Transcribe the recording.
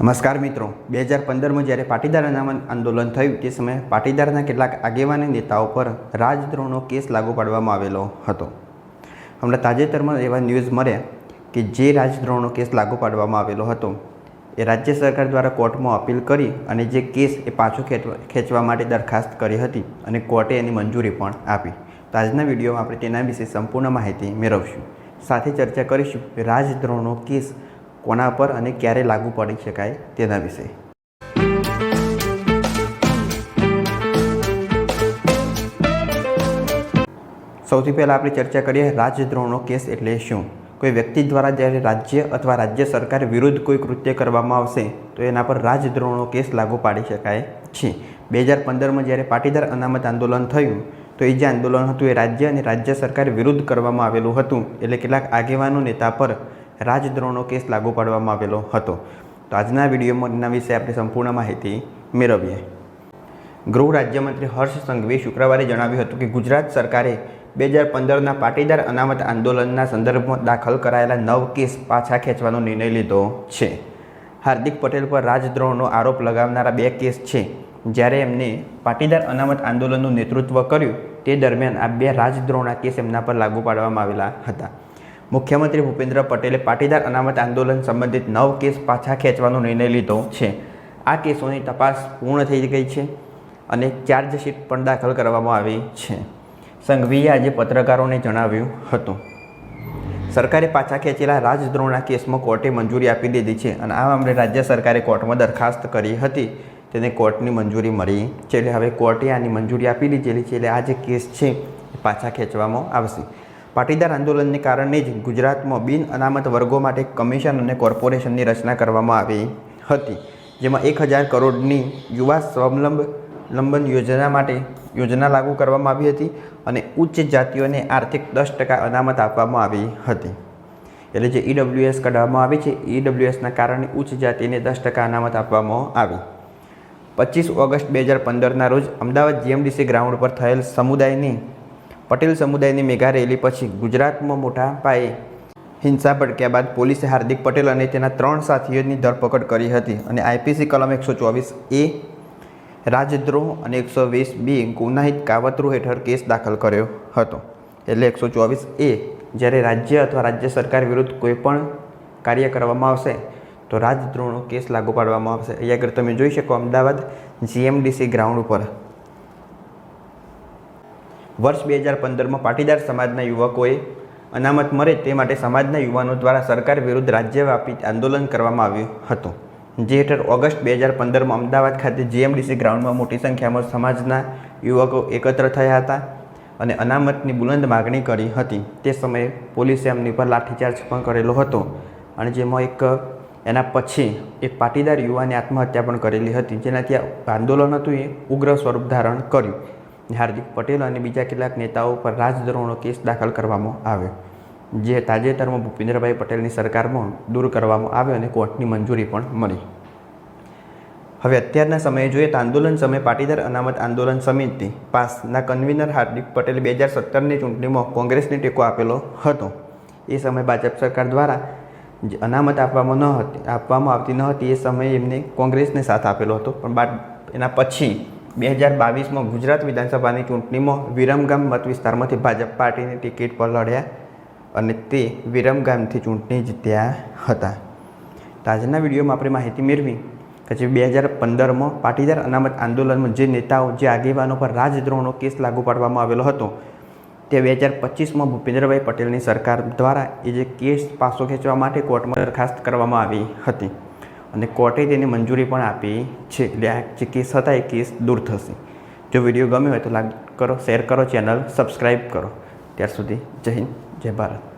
નમસ્કાર મિત્રો. બે હજાર પંદરમાં જ્યારે પાટીદાર અનામત આંદોલન થયું, તે સમયે પાટીદારના કેટલાક આગેવાની નેતાઓ પર રાજદ્રોહનો કેસ લાગુ પાડવામાં આવેલો હતો. હમણાં તાજેતરમાં એવા ન્યૂઝ મળ્યા કે જે રાજદ્રોહનો કેસ લાગુ પાડવામાં આવેલો હતો, એ રાજ્ય સરકાર દ્વારા કોર્ટમાં અપીલ કરી અને જે કેસ એ પાછો ખેંચવા માટે દરખાસ્ત કરી હતી અને કોર્ટે એની મંજૂરી પણ આપી. તો આજના વિડીયોમાં આપણે તેના વિશે સંપૂર્ણ માહિતી મેળવશું. સાથે ચર્ચા કરીશું કે રાજદ્રોહનો કેસ કોના પર અને ક્યારે લાગુ પડી શકાય તેના વિશે. સૌથી પહેલાં આપણે ચર્ચા કરીએ રાજદ્રોહનો કેસ એટલે શું? કોઈ વ્યક્તિ દ્વારા જ્યારે રાજ્ય અથવા રાજ્ય સરકાર વિરુદ્ધ કોઈ કૃત્ય કરવામાં આવશે, તો એના પર રાજદ્રોહનો કેસ લાગુ પાડી શકાય છે. બે હજાર પંદરમાં જ્યારે પાટીદાર અનામત આંદોલન થયું, તો એ જે આંદોલન હતું એ રાજ્ય અને રાજ્ય સરકાર વિરુદ્ધ કરવામાં આવેલું હતું. એટલે કેટલાક આગેવાનો નેતા પર રાજદ્રોહનો કેસ લાગુ પાડવામાં આવેલો હતો. તો આજના વિડીયોમાં એના વિશે આપણે સંપૂર્ણ માહિતી મેળવીએ. ગૃહ રાજ્યમંત્રી હર્ષ સંઘવીએ શુક્રવારે જણાવ્યું હતું કે ગુજરાત સરકારે બે હજાર પંદરના પાટીદાર અનામત આંદોલનના સંદર્ભમાં દાખલ કરાયેલા નવ કેસ પાછા ખેંચવાનો નિર્ણય લીધો છે. હાર્દિક પટેલ પર રાજદ્રોહનો આરોપ લગાવનારા બે કેસ છે. જ્યારે એમને પાટીદાર અનામત આંદોલનનું નેતૃત્વ કર્યું, તે દરમિયાન આ બે રાજદ્રોહના કેસ એમના પર લાગુ પાડવામાં આવેલા હતા. મુખ્યમંત્રી ભૂપેન્દ્ર પટેલે પાટીદાર અનામત આંદોલન સંબંધિત નવ કેસ પાછા ખેંચવાનો નિર્ણય લીધો છે. આ કેસોની તપાસ પૂર્ણ થઈ ગઈ છે અને ચાર્જશીટ પણ દાખલ કરવામાં આવી છે. સંઘવીએ આજે પત્રકારોને જણાવ્યું હતું. સરકારે પાછા ખેંચેલા રાજદ્રોહના કેસમાં કોર્ટે મંજૂરી આપી દીધી છે અને આ મામલે રાજ્ય સરકારે કોર્ટમાં દરખાસ્ત કરી હતી. તેને કોર્ટની મંજૂરી મળી છે. એટલે હવે કોર્ટે આની મંજૂરી આપી દીધેલી છે. એટલે આ જે કેસ છે પાછા ખેંચવામાં આવશે. પાટીદાર આંદોલનને કારણે જ ગુજરાતમાં બિન અનામત વર્ગો માટે કમિશન અને કોર્પોરેશનની રચના કરવામાં આવી હતી, જેમાં એક હજાર કરોડની યુવા સ્વાવલંબ, લંબન યોજના માટે યોજના લાગુ કરવામાં આવી હતી અને ઉચ્ચ જાતિઓને આર્થિક દસ ટકા અનામત આપવામાં આવી હતી. એટલે જે ઈડબ્લ્યુએસ કાઢવામાં આવી છે ઈડબ્લ્યુએસના કારણે ઉચ્ચ જાતિને દસ ટકા અનામત આપવામાં આવી. પચીસ ઓગસ્ટ બે હજાર પંદરના રોજ અમદાવાદ જીએમડીસી ગ્રાઉન્ડ પર થયેલ સમુદાયની પટેલ સમુદાયની મેગા રેલી પછી ગુજરાતમાં મોટા પાયે હિંસા ભડક્યા બાદ પોલીસે હાર્દિક પટેલ અને તેના ત્રણ સાથીઓની ધરપકડ કરી હતી અને આઈપીસી કલમ એકસો ચોવીસ એ રાજદ્રોહ અને એકસો વીસ બી ગુનાહિત કાવતરૂ હેઠળ કેસ દાખલ કર્યો હતો. એટલે એકસો ચોવીસ એ જ્યારે રાજ્ય અથવા રાજ્ય સરકાર વિરુદ્ધ કોઈપણ કાર્ય કરવામાં આવશે, તો રાજદ્રોહનો કેસ લાગુ પાડવામાં આવશે. અહીંયા આગળ તમે જોઈ શકો અમદાવાદ જીએમડીસી ગ્રાઉન્ડ ઉપર. વર્ષ બે હજાર પંદરમાં પાટીદાર સમાજના યુવકોએ અનામત મળે તે માટે સમાજના યુવાનો દ્વારા સરકાર વિરુદ્ધ રાજ્યવ્યાપી આંદોલન કરવામાં આવ્યું હતું. જે હેઠળ ઓગસ્ટ બે હજાર પંદરમાં અમદાવાદ ખાતે જીએમડીસી ગ્રાઉન્ડમાં મોટી સંખ્યામાં સમાજના યુવકો એકત્ર થયા હતા અને અનામતની બુલંદ માગણી કરી હતી. તે સમયે પોલીસે એમની પર લાઠીચાર્જ પણ કરેલો હતો અને જેમાં એક, એના પછી એક પાટીદાર યુવાને આત્મહત્યા પણ કરેલી હતી. જેનાથી આંદોલન હતું એ ઉગ્ર સ્વરૂપ ધારણ કર્યું. હાર્દિક પટેલ અને બીજા કેટલાક નેતાઓ પર રાજદ્રોહનો કેસ દાખલ કરવામાં આવ્યો, જે તાજેતરમાં ભૂપેન્દ્રભાઈ પટેલની સરકારમાં દૂર કરવામાં આવ્યો અને કોર્ટની મંજૂરી પણ મળી. હવે અત્યારના સમયે જોઈએ તો આંદોલન સમયે પાટીદાર અનામત આંદોલન સમિતિ પાસના કન્વીનર હાર્દિક પટેલે બે હજાર સત્તરની ચૂંટણીમાં કોંગ્રેસને ટેકો આપેલો હતો. એ સમયે ભાજપ સરકાર દ્વારા જે અનામત આપવામાં ન હતી, આપવામાં આવતી ન હતી એ સમયે એમને કોંગ્રેસને સાથ આપેલો હતો, પણ બાદ એના પછી બે હજાર બાવીસમાં ગુજરાત વિધાનસભાની ચૂંટણીમાં વિરમગામ મત વિસ્તારમાંથી ભાજપ પાર્ટીની ટિકિટ પર લડ્યા અને તે વિરમગામથી ચૂંટણી જીત્યા હતા. તો આજના વિડીયોમાં આપણે માહિતી મેળવી કે જે બે હજાર પંદરમાં પાટીદાર અનામત આંદોલનમાં જે નેતાઓ, જે આગેવાનો પર રાજદ્રોહનો કેસ લાગુ પાડવામાં આવેલો હતો, તે બે હજાર પચીસમાં ભૂપેન્દ્રભાઈ પટેલની સરકાર દ્વારા એ જે કેસ પાસો ખેંચવા માટે કોર્ટમાં દરખાસ્ત કરવામાં આવી હતી. અને કોર્ટે તેની મંજૂરી પણ આપી છે. એટલે આ જે કેસ હતા એ કેસ દૂર થશે. જો વીડિયો ગમ્યો હોય તો લાઈક કરો, શેર કરો, ચેનલ સબસ્ક્રાઈબ કરો. ત્યાર સુધી જય હિન્દ, જય ભારત.